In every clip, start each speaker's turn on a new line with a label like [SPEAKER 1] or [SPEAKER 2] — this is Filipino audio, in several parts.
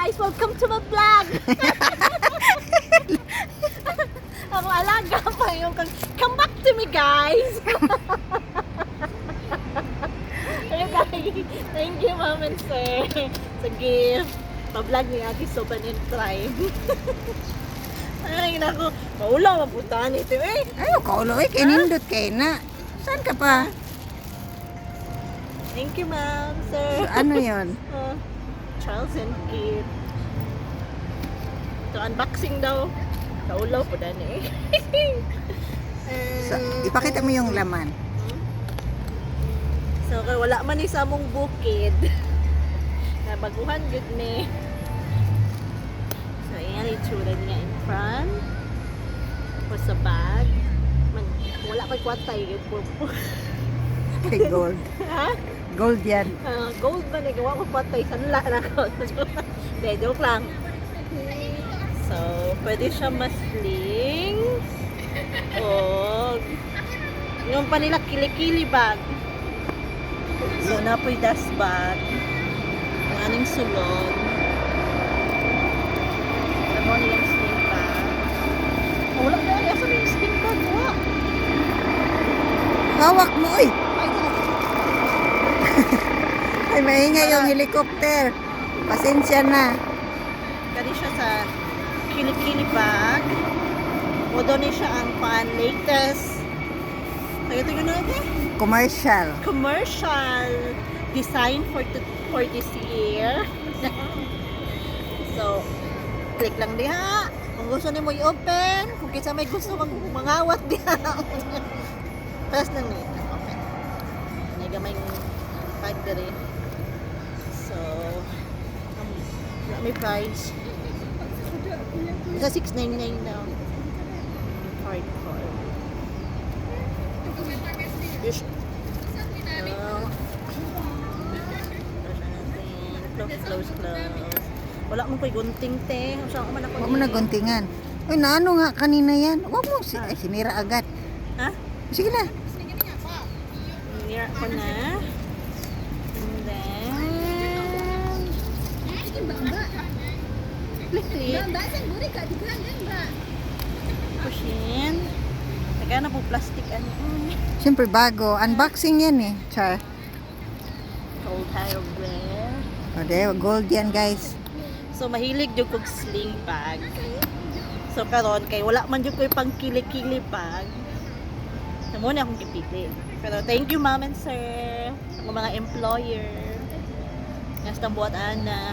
[SPEAKER 1] Guys, welcome to my vlog! Ang alaga pa yung Come back to me, guys! Thank you, mom and sir, sa gift. Pa-vlog ni Ate Soban and Tribe. Ay, naku. Maulaw, mabutaan ito eh.
[SPEAKER 2] Ay, kaulo eh, kinindot kay na. Saan ka pa?
[SPEAKER 1] Thank you, ma'am, sir.
[SPEAKER 2] Ano yon?
[SPEAKER 1] Uh, Charles and Kate. Ito, unboxing daw. Kaulaw po dani eh.
[SPEAKER 2] Sa, ipakita mo yung laman.
[SPEAKER 1] So, kay wala man ni sa mong bukid. na baguhan good ni. So, ayan itsura niya in front. Tapos sa bag. Man, wala ko'y kwatay. Yung purple.
[SPEAKER 2] Kay gold.
[SPEAKER 1] ha?
[SPEAKER 2] Gold yan.
[SPEAKER 1] Ah, gold ba na gawa ko patay sanla na ko. Hindi, joke lang. So, pwede siya masling. O, yung pa nila kilikili bag. So, napoy dust bag. Ang aning sulod. Alam mo nilang sling bag. Oh, wala na yung sling bag?
[SPEAKER 2] Hawak mo, oy!
[SPEAKER 1] Ay,
[SPEAKER 2] maingay yung helicopter. Pasensya na.
[SPEAKER 1] Kani siya sa kilikili bag. O doon siya ang pan latest. Kaya ito yun natin.
[SPEAKER 2] Commercial.
[SPEAKER 1] Commercial design for to, for this year. so, click lang diha. Kung gusto niyo mo i-open, kung kisa may gusto kang mangawat diha. Press lang niya. Open. May gamay bag diri. So, um, may price. Sa 699 daw. Hard core. Yes. Uh, close, close, close. Wala mo ko'y gunting te. Saan ko man ako
[SPEAKER 2] Huwag mo na guntingan. Uy, naano nga kanina yan? Huwag mo, si ay, sinira agad.
[SPEAKER 1] Ha?
[SPEAKER 2] Sige na.
[SPEAKER 1] Near ko na. And then... Click, click. Push in. Nagana po plastic ano.
[SPEAKER 2] Siyempre bago. Unboxing yan eh. Char.
[SPEAKER 1] Cold hardware.
[SPEAKER 2] O, de, gold yan guys.
[SPEAKER 1] So mahilig jud kog sling bag. So karon kay wala man jud ko'y pang kili-kili bag. Na akong gipili. Pero thank you ma'am and sir. Ang mga employer. Nasta buhat ana.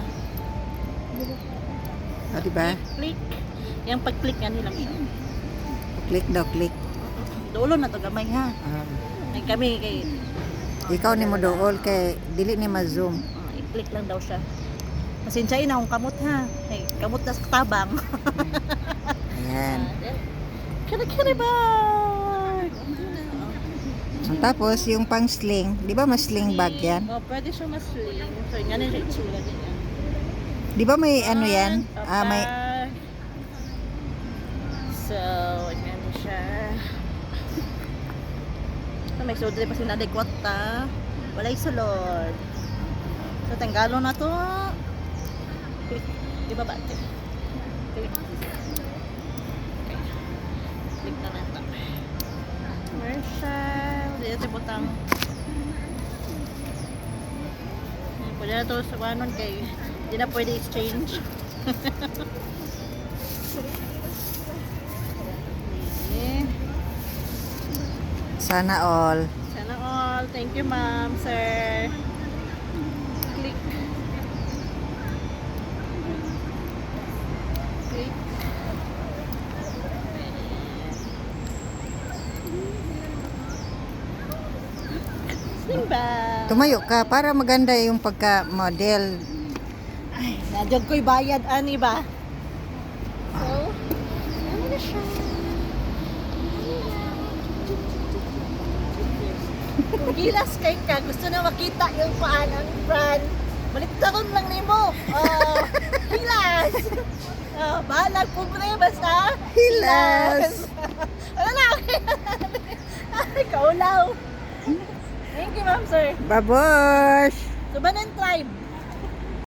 [SPEAKER 2] O, diba?
[SPEAKER 1] Click. Yang pag-click nga nilang siya.
[SPEAKER 2] Click daw, click.
[SPEAKER 1] Dulo na to gamay ha.
[SPEAKER 2] Ah.
[SPEAKER 1] Ay kami kay
[SPEAKER 2] ikaw ni mo dool kay dili ni ma-zoom.
[SPEAKER 1] Ah, i-click lang daw siya. Pasensyain na akong kamot ha. Ay, kamot na sa tabang.
[SPEAKER 2] Ayan.
[SPEAKER 1] Kiri-kiri ba?
[SPEAKER 2] Tapos, yung pang sling, di ba mas sling bag yan?
[SPEAKER 1] Oh, pwede siya mas-sling. So, nga na siya itsura niya.
[SPEAKER 2] Di ba may ano yan? Ah, may,
[SPEAKER 1] So, na siya. So, may sudre pa sinaday kwata. Walay sulod. So, tanggalo na to. Di ba ba? Click. Click. Na lang ito. Commercial. Dito sa butang. Pwede na to sa kanon kay hindi na pwede exchange.
[SPEAKER 2] Sana all.
[SPEAKER 1] Sana all. Thank you, ma'am, sir. Click. Click.
[SPEAKER 2] Tumayo ka para maganda yung pagka-model.
[SPEAKER 1] Ay, nadyag ko'y bayad, ani ba? So, ano na siya? Kung gilas kay ka, gusto na makita yung paan ang brand. Baliktaron lang nimo. Oh, hilas. Oh, bahala po na basta.
[SPEAKER 2] Hilas.
[SPEAKER 1] Ano na? Ay, kaulaw. Thank you, ma'am, sir.
[SPEAKER 2] Babosh!
[SPEAKER 1] Subanan tribe.